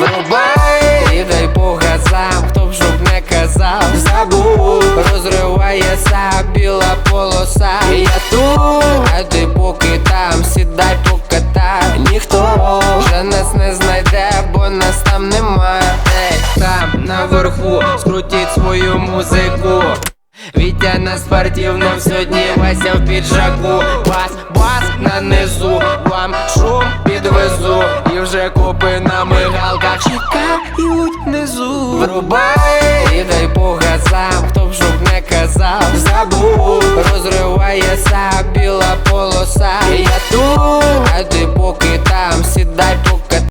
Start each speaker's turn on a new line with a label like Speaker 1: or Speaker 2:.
Speaker 1: Врубай. І дай по газам, хто б щоб не казав, забув, розривається біла полоса. Я тут, а ти поки там, сідай покатай. Ніхто вже нас не знайде, наверху, скрутіть свою музику. Вітя на спортивном сьогодні Вася в піджаку. Бас, бас на низу, вам шум підвезу. І вже копи на мигалках чекають внизу. Врубай і дай по газам, хто б щоб не казав. Забув, розривається біла полоса. Я тут, а ти поки там, сідай поки